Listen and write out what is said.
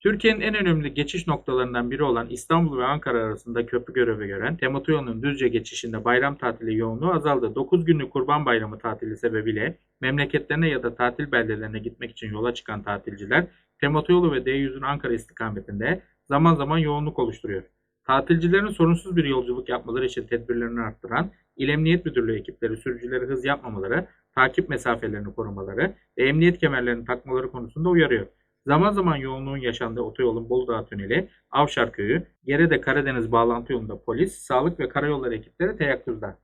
Türkiye'nin en önemli geçiş noktalarından biri olan İstanbul ve Ankara arasında köprü görevi gören Temotoyolu'nun Düzce geçişinde bayram tatili yoğunluğu azaldı. 9 günlük Kurban Bayramı tatili sebebiyle memleketlerine ya da tatil beldelerine gitmek için yola çıkan tatilciler Temotoyolu ve D100'ün Ankara istikametinde zaman zaman yoğunluk oluşturuyor. Tatilcilerin sorunsuz bir yolculuk yapmaları için tedbirlerini arttıran İl Emniyet Müdürlüğü ekipleri sürücüleri hız yapmamaları, takip mesafelerini korumaları ve emniyet kemerlerini takmaları konusunda uyarıyor. Zaman zaman yoğunluğun yaşandığı otoyolun Bolu Tüneli, Avşar Köyü, Gerede Karadeniz bağlantı yolunda polis, sağlık ve karayolları ekipleri teyakkuzda.